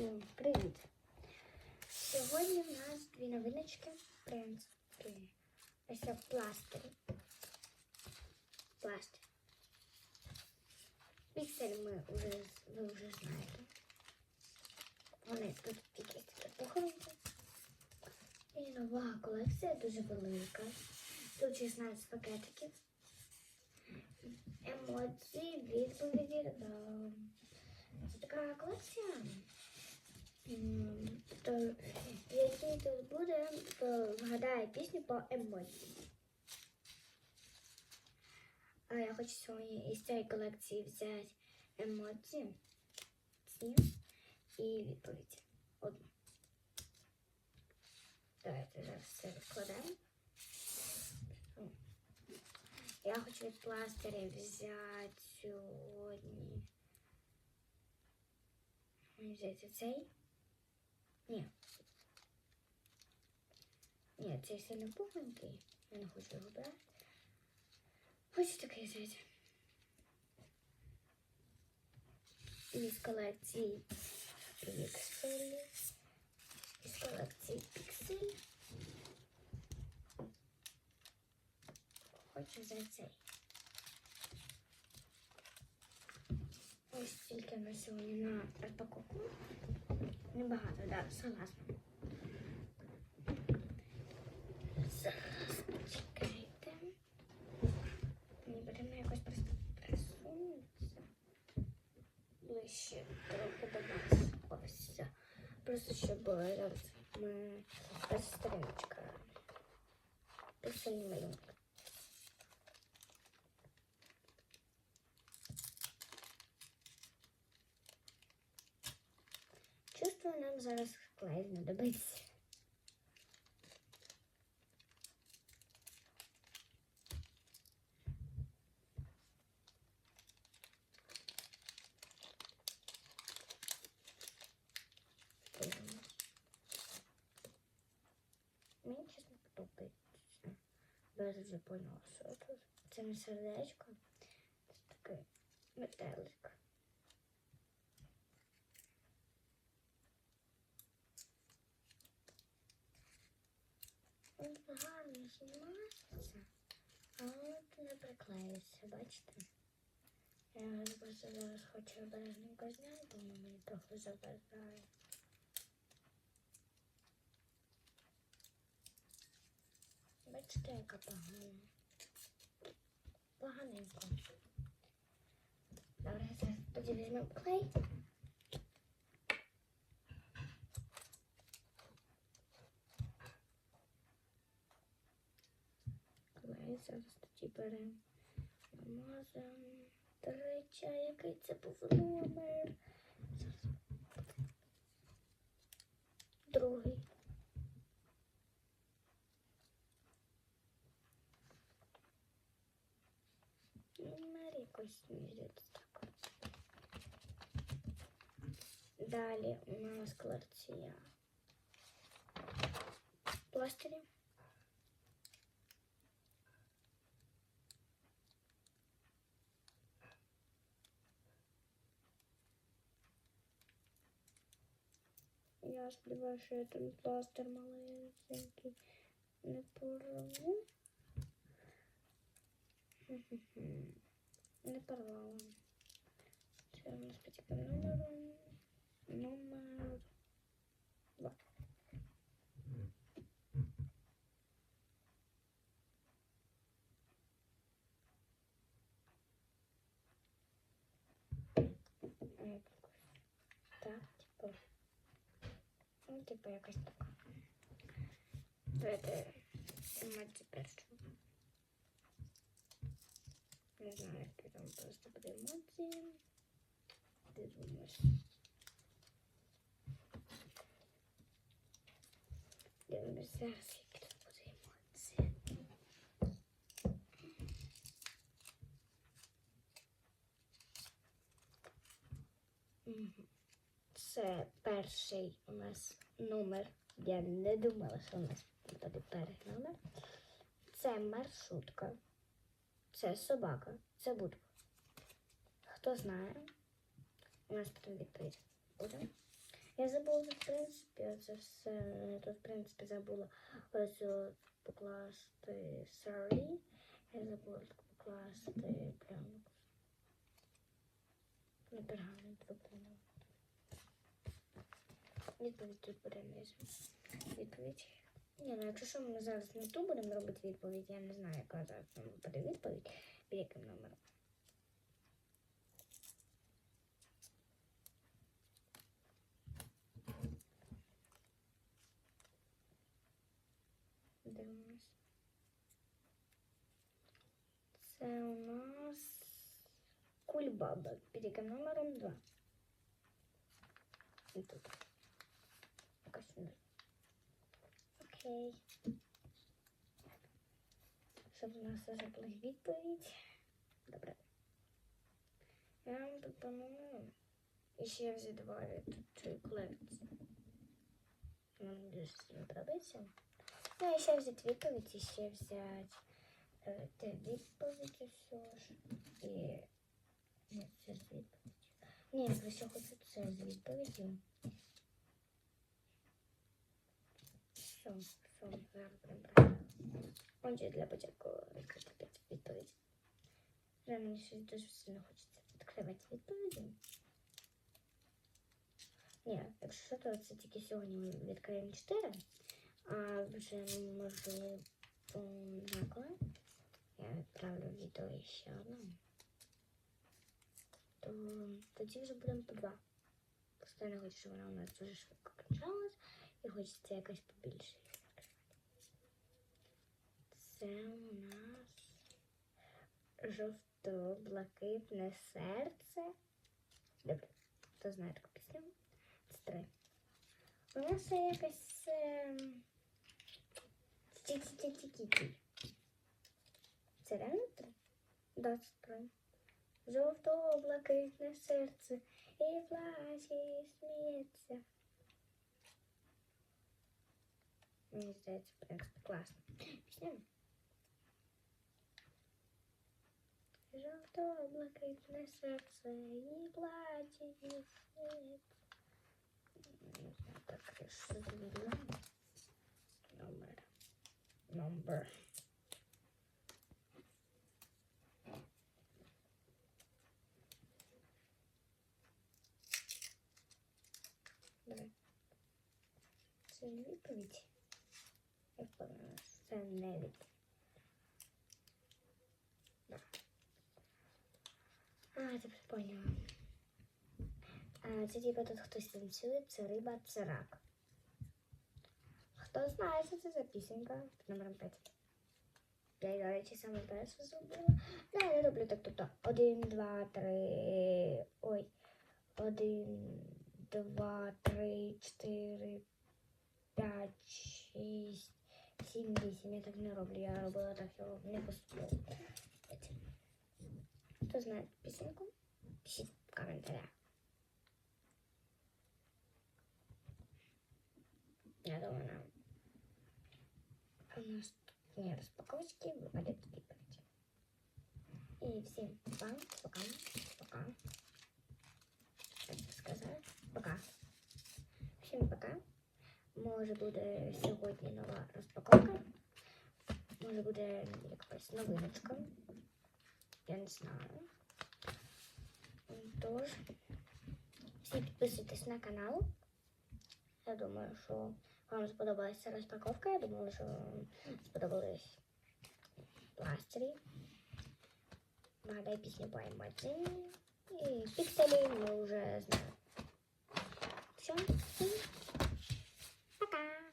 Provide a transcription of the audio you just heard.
Всім привіт! Сьогодні в нас дві новиночки. В принципі, ось це пластирі. Пластир. Піксель ми вже, ви вже знаєте. Вони тут якісь такі похоронки. І нова колекція дуже велика. Тут 16 пакетиків. Емоції, відповіді. Така колекція. То, в якій тут буде, то вгадає пісню по емоції. А я хочу сьогодні із цієї колекції взяти емоції ці і відповідь. Одну. Давайте зараз все розкладемо. Я хочу від пластирів взяти сьогодні. Взяти цей? Ні. Ні, цей сильно пухленький. Я не хочу його брати. Хочу такий взяти. Із колекції Піксель. Із колекції Піксель. Хочу взяти цей. Ось тільки на сьогодні на розпаковку. Небагато, да, согласна. Зараз чекайте. Мені потрібно якось просто присунутися. Ближче трохи до вас. Ось. Просто щоб е, зараз ми малюнок. Чувствую, нам зараз клей знадобиться. Мені чесно подобається. Я вже поняла. Це не сердечко, це такий метелик. Знімається, от не приклеїться, бачите? Я просто зараз хочу обережненько зняти, бо мені трохи заважає. Бачите, яка погана. Поганенько. Добре, зараз тоді. Клей зараз тоді беремо. Намазуємо. До який це був номер? Другий. Номер якось міряється так. Далі у нас колекція пластирів. Я сподіваюся, що я маленький не порву. Не порвала. Це у нас по типу номеру. Номер два. Так. Ну, типу, якось так. Давайте емоції першу. Не знаю, які там просто буде емоції. Ти думаєш? Дивимось зараз, тут буде емоції. Мгм. Це перший у нас номер. Я не думала, що у нас буде перший номер. Це маршрутка. Це собака, це будка. Хто знає, у нас потім відповідь буде. Я забула, в принципі, це все. Я тут, в принципі, забула ось покласти sorry. Я забула покласти прямо. Не пергамент виконала. Відповідь тут буде. Відповідь. Ні, ну якщо що ми зараз не ту будемо робити відповідь, я не знаю, яка зараз нам буде відповідь, під яким номером. Дивимось. Це у нас кульбаба під яким номером 2. І тут. Якось. Окей. Щоб у нас вже була відповідь. Добре. Я вам пропоную ще взяти два від цієї колекції. Нам дуже сильно подобається. Ну, і ще взяти відповідь, і ще взяти е, те відповідь і все ж. І ні, це з відповіддю. Ні, якщо хочу, це з відповіддю. Все, все, брати. Отже, для початку відкрити відповідь. Вже мені щось дуже сильно хочеться відкривати відповіді. Ні, якщо що, то це тільки сьогодні ми відкриємо 4, а вже можливо деколи я відправлю відео ще одне. То тоді вже будемо по два. Просто не хочу, щоб вона у нас дуже швидко кінчалась і хочеться якось побільше. Це у нас жовто-блакитне серце. Добре, хто знає таку пісню? Це три. У нас є якась ем, ті-ті-ті-ті-ті. Це реально три? Да, це три. Жовто-блакитне серце і плаче, і сміється. Мені здається, в принципі, класно. Пісня. Жовто-блакитне серце і плаче, і сміється. Не знаю, так, що зробила. Номер. Номер. Давай. Це не відповідь. Як вона? Це не відповідь. Да. А, тепер поняла. А, це типа тут хтось танцює, це риба, це рак. Хто знає, що це за пісенька під номером 5? Я, до речі, саме перше зробила. Да, я роблю так, тобто один, два, три. Ой. Один, два, три, чотири, п'ять, шість, сім, вісім. Я так не роблю. Я робила так, я не поступово. Хто знає пісеньку? Пишіть в коментарях. Я думаю, нам наступні розпаковочки виходять відповідь. І всім пока, пока, пока. Як би сказати, пока. Всім пока. Може буде сьогодні нова розпаковка. Може буде якась новиночка. Я не знаю. Тож, всі підписуйтесь на канал. Я думаю, що вам сподобалася розпаковка. Я думаю, що вам сподобались пластирі. Вгадай пісню по емоції. І пікселі ми вже знаємо. Все, Bye-bye.